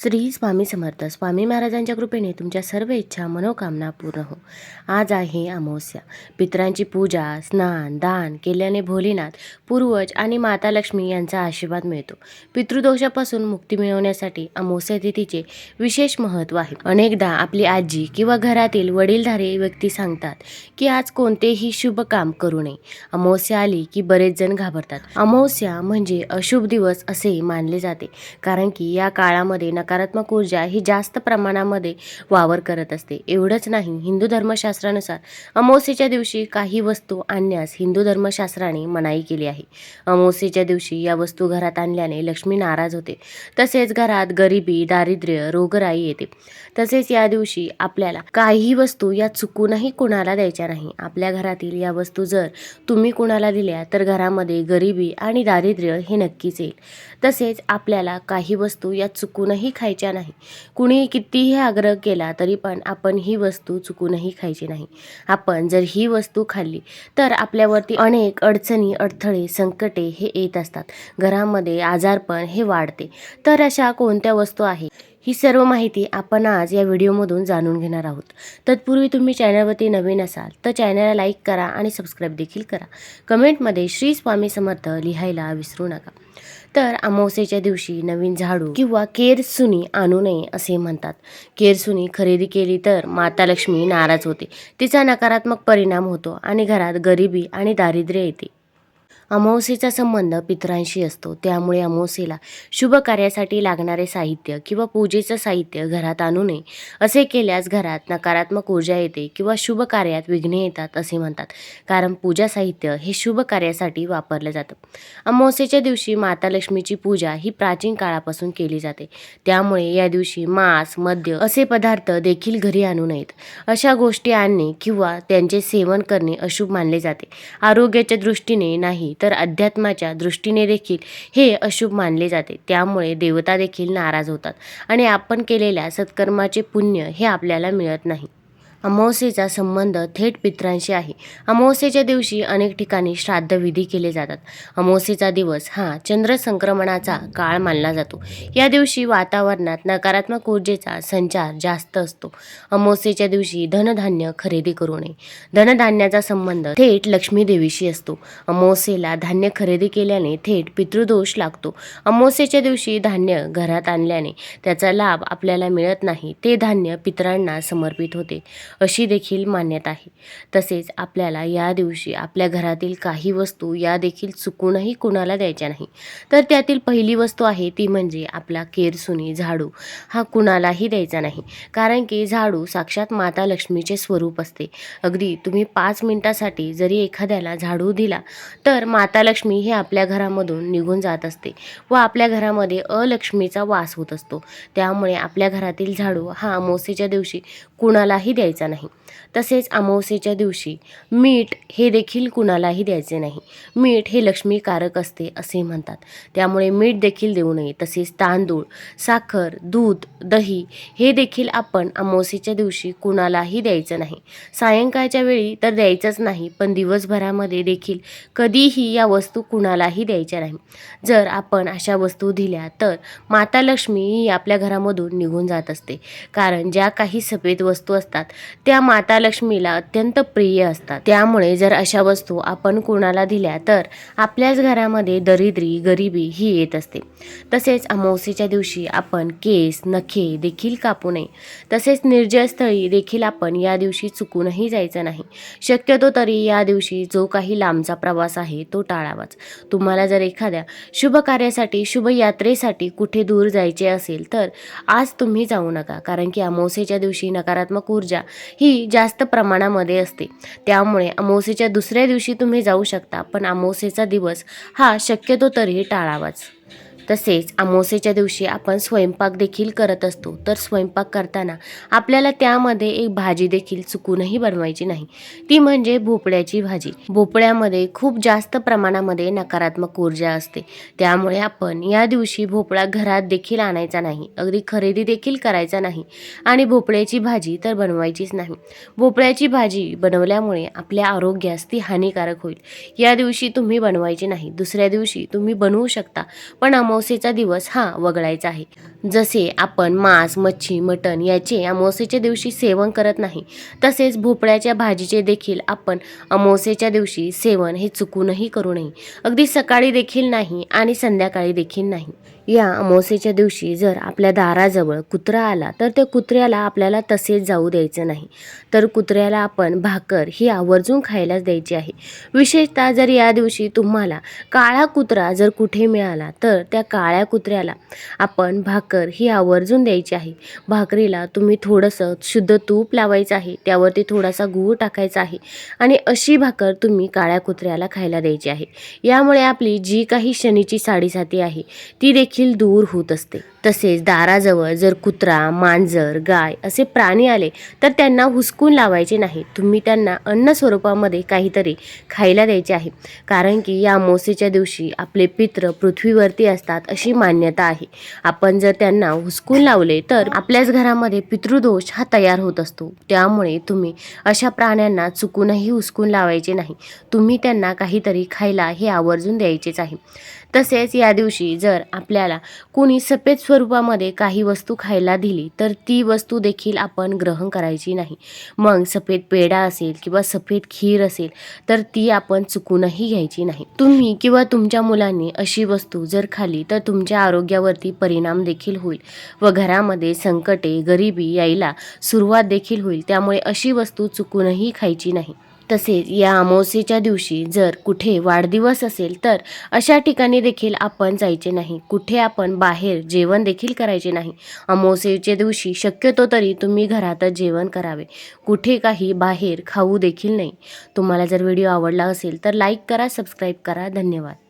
श्री स्वामी समर्थ. स्वामी महाराजांच्या कृपेने तुमच्या सर्व इच्छा मनोकामना पूर्ण हो. आज आहे अमावस्या. पितरांची पूजा स्नान दान केल्याने भोलेनाथ पूर्वज आणि माता लक्ष्मी यांचा आशीर्वाद मिळतो. पितृदोषापासून मुक्ती मिळवण्यासाठी अमावस्या तिथीचे विशेष महत्त्व आहे. अनेकदा आपली आजी किंवा घरातील वडीलधारे व्यक्ती सांगतात की आज कोणतेही शुभ काम करू नये. अमावस्या आली की बरेच जण घाबरतात. अमावस्या म्हणजे अशुभ दिवस असे मानले जाते कारण की या काळामध्ये सकारात्मक ऊर्जा ही जास्त प्रमाणामध्ये वावर करत असते. एवढंच नाही हिंदू धर्मशास्त्रानुसार अमावस्येच्या दिवशी काही वस्तू आणण्यास हिंदू धर्मशास्त्राने मनाई केली आहे. अमावस्येच्या दिवशी या वस्तू घरात आणल्याने लक्ष्मी नाराज होते. तसेच घरात गरिबी दारिद्र्य रोगराई येते. तसेच या दिवशी आपल्याला काही वस्तू या चुकूनही कुणाला द्यायच्या नाही. आपल्या घरातील या वस्तू जर तुम्ही कुणाला दिल्या तर घरामध्ये गरिबी आणि दारिद्र्य हे नक्कीच येईल. तसेच आपल्याला काही वस्तू या चुकूनही खायच्या नाही. कुणी कितीही आग्रह केला तरी पण आपण ही वस्तू चुकूनही खायची नाही. आपण जर ही वस्तू खाल्ली तर आपल्यावरती अनेक अडचणी अडथळे संकटे हे येत असतात. घरामध्ये आजारपण हे वाढते. तर अशा कोणत्या वस्तू आहे ही सर्व माहिती आपण आज या व्हिडिओमधून जाणून घेणार आहोत. तत्पूर्वी तुम्ही चॅनलवरती नवीन असाल तर चॅनलला लाईक करा आणि सबस्क्राईब देखील करा. कमेंटमध्ये श्री स्वामी समर्थ लिहायला विसरू नका. तर अमावस्येच्या दिवशी नवीन झाडू किंवा केरसुनी आणू नये असे म्हणतात. केरसुनी खरेदी केली तर माता लक्ष्मी नाराज होते. तिचा नकारात्मक परिणाम होतो आणि घरात गरिबी आणि दारिद्र्य येते. अमावस्येचा संबंध पितरांशी असतो. त्यामुळे अमावस्येला शुभ कार्यासाठी लागणारे साहित्य किंवा पूजेचं साहित्य घरात आणू नये. असे केल्यास घरात नकारात्मक ऊर्जा येते किंवा शुभ कार्यात विघ्ने येतात असे म्हणतात. कारण पूजा साहित्य हे शुभ कार्यासाठी वापरलं जातं. अमावस्येच्या दिवशी माता लक्ष्मीची पूजा ही प्राचीन काळापासून केली जाते. त्यामुळे या दिवशी मांस मद्य असे पदार्थ देखील घरी आणू नयेत. अशा गोष्टी आणणे किंवा त्यांचे सेवन करणे अशुभ मानले जाते. आरोग्याच्या दृष्टीने नाही तर अध्यात्माच्या दृष्टीने देखील हे अशुभ मानले जाते. त्यामुळे देवता देखील नाराज होतात आणि आपण केलेल्या सत्कर्माचे पुण्य हे आपल्याला मिळत नाही. अमावस्येचा संबंध थेट पित्रांशी आहे. अमावस्येच्या दिवशी अनेक ठिकाणी श्राद्धविधी केले जातात. अमावस्येचा दिवस हा चंद्र संक्रमणाचा काळ मानला जातो. या दिवशी वातावरणात नकारात्मक ऊर्जेचा संचार जास्त असतो. अमावस्येच्या दिवशी धनधान्य खरेदी करू नये. धनधान्याचा संबंध थेट लक्ष्मी देवीशी असतो. अमावस्येला धान्य खरेदी केल्याने थेट पितृदोष लागतो. अमावस्येच्या दिवशी धान्य घरात आणल्याने त्याचा लाभ आपल्याला मिळत नाही ते धान्य पितरांना समर्पित होते. अशी देखील मान्यता आहे. तसेच आपल्याला या दिवशी आपल्या घरातील काही वस्तू या देखील चुकूनही कुणाला द्यायच्या नाही. तर त्यातील पहिली वस्तू आहे ती म्हणजे आपला केरसुनी झाडू हा कुणालाही द्यायचा नाही. कारण की झाडू साक्षात माता लक्ष्मीचे स्वरूप असते. अगदी तुम्ही पाच मिनिटासाठी जरी एखाद्याला झाडू दिला तर माता लक्ष्मी हे आपल्या घरामधून निघून जात असते व आपल्या घरामध्ये अलक्ष्मीचा वास होत असतो. त्यामुळे आपल्या घरातील झाडू हा अमावस्येच्या दिवशी कुणालाही द्यायचा नाही. तसेच अमावस्येच्या दिवशी मीठ हे देखील कुणालाही द्यायचे नाही. मीठ हे लक्ष्मीकारक असते असे म्हणतात. त्यामुळे मीठ देखील देऊ नये. तसेच तांदूळ साखर दूध दही हे देखील आपण अमावस्येच्या दिवशी कुणालाही द्यायचं नाही. सायंकाळच्या वेळी तर द्यायचंच नाही पण दिवसभरामध्ये देखील कधीही या वस्तू कुणालाही द्यायच्या नाही. जर आपण अशा वस्तू दिल्या तर माता लक्ष्मी ही आपल्या घरामधून निघून जात असते. कारण ज्या काही सफेद वस्तू असतात त्या माता लक्ष्मीला अत्यंत प्रिय असतात. त्यामुळे जर अशा वस्तू आपण कोणाला दिल्या तर आपल्याच घरामध्ये दरिद्री गरिबी ही येत असते. तसेच अमावस्येच्या दिवशी आपण केस नखे देखील कापू नये. तसेच निर्जयस्थळी देखील आपण या दिवशी चुकूनही जायचं नाही. शक्यतो तरी या दिवशी जो काही लांबचा प्रवास आहे तो टाळावाच. तुम्हाला जर एखाद्या शुभ कार्यासाठी शुभ यात्रेसाठी कुठे दूर जायचे असेल तर आज तुम्ही जाऊ नका. कारण की अमावस्येच्या दिवशी नकारात्मक ऊर्जा ही जास्त प्रमाणामध्ये असते. त्यामुळे अमावस्येच्या दुसऱ्या दिवशी तुम्ही जाऊ शकता पण अमावस्येचा दिवस हा शक्यतो तरी टाळावाच. तसेच अमावस्येच्या दिवशी आपण स्वयंपाक देखील करत असतो. तर स्वयंपाक करताना आपल्याला त्यामध्ये एक भाजी देखील चुकूनही बनवायची नाही. ती म्हणजे भोपळ्याची भाजी. भोपळ्यामध्ये खूप जास्त प्रमाणामध्ये नकारात्मक ऊर्जा असते. त्यामुळे आपण या दिवशी भोपळा घरात देखील आणायचा नाही. अगदी खरेदी देखील करायचा नाही. आणि भोपळ्याची भाजी तर बनवायचीच नाही. भोपळ्याची भाजी बनवल्यामुळे आपल्या आरोग्यास ती हानिकारक होईल. या दिवशी तुम्ही बनवायची नाही. दुसऱ्या दिवशी तुम्ही बनवू शकता. पण अमावस्येचा दिवस हा वगळायचा आहे. जसे आपण मांस मच्छी मटण याचे अमावस्येच्या दिवशी सेवन करत नाही तसेच भोपळ्याच्या भाजीचे देखील आपण अमावस्येच्या दिवशी सेवन हे चुकूनही करू नये. अगदी सकाळी देखील नाही आणि संध्याकाळी देखील नाही. या अमावस्येच्या दिवशी जर आपल्या दाराजवळ कुत्रा आला तर त्या कुत्र्याला आपल्याला तसेच जाऊ द्यायचं नाही. तर कुत्र्याला आपण भाकर ही आवर्जून खायलाच द्यायची आहे. विशेषतः जर या दिवशी तुम्हाला काळा कुत्रा जर कुठे मिळाला तर त्या काळ्या कुत्र्याला. आपण भाकर ही आवर्जून द्यायची आहे. भाकरीला तुम्ही थोडंसं शुद्ध तूप लावायचं आहे. त्यावरती थोडासा गूळ टाकायचा आहे. आणि अशी भाकर तुम्ही काळ्या कुत्र्याला खायला द्यायची आहे. यामुळे आपली जी काही शनीची साडेसाती आहे ती देखील दूर होत असते. तसेच दाराजवळ जर कुत्रा मांजर गाय असे प्राणी आले तर त्यांना हुसकून लावायचे नाही. तुम्ही त्यांना अन्न स्वरूपामध्ये काहीतरी खायला द्यायचे आहे. कारण की या मोसेच्या दिवशी आपले पित्र पृथ्वीवरती असतात अशी मान्यता आहे. आपण जर त्यांना हुसकून लावले तर आपल्याच घरामध्ये पितृदोष हा तयार होत असतो. त्यामुळे तुम्ही अशा प्राण्यांना चुकूनही हुसकून लावायचे नाही. तुम्ही त्यांना काहीतरी खायला हे आवर्जून द्यायचेच आहे. तसेच या दिवशी जर आपल्याला कुणी सफेद स्वरूपामध्ये काही वस्तू खायला दिली तर ती वस्तू देखील आपण ग्रहण करायची नाही. मग सफेद पेढा असेल किंवा सफेद खीर असेल तर ती आपण चुकूनही घ्यायची नाही. तुम्ही किंवा तुमच्या मुलांनी अशी वस्तू जर खाली तर तुमच्या आरोग्यावरती परिणाम देखील होईल व घरामध्ये संकटे गरिबी यायला सुरुवात देखील होईल. त्यामुळे अशी वस्तू चुकूनही खायची नाही. तसेच या अमावस्येच्या दिवशी जर कुठे वाढदिवस असेल तर अशा ठिकाणी देखील आपण जायचे नाही. कुठे आपण बाहेर जेवण देखील करायचे नाही. अमावस्येच्या दिवशी शक्यतो तरी तुम्ही घरातच जेवण करावे. कुठे काही बाहेर खाऊ देखील नाही. तुम्हाला जर व्हिडिओ आवडला असेल तर लाईक करा सबस्क्राईब करा. धन्यवाद.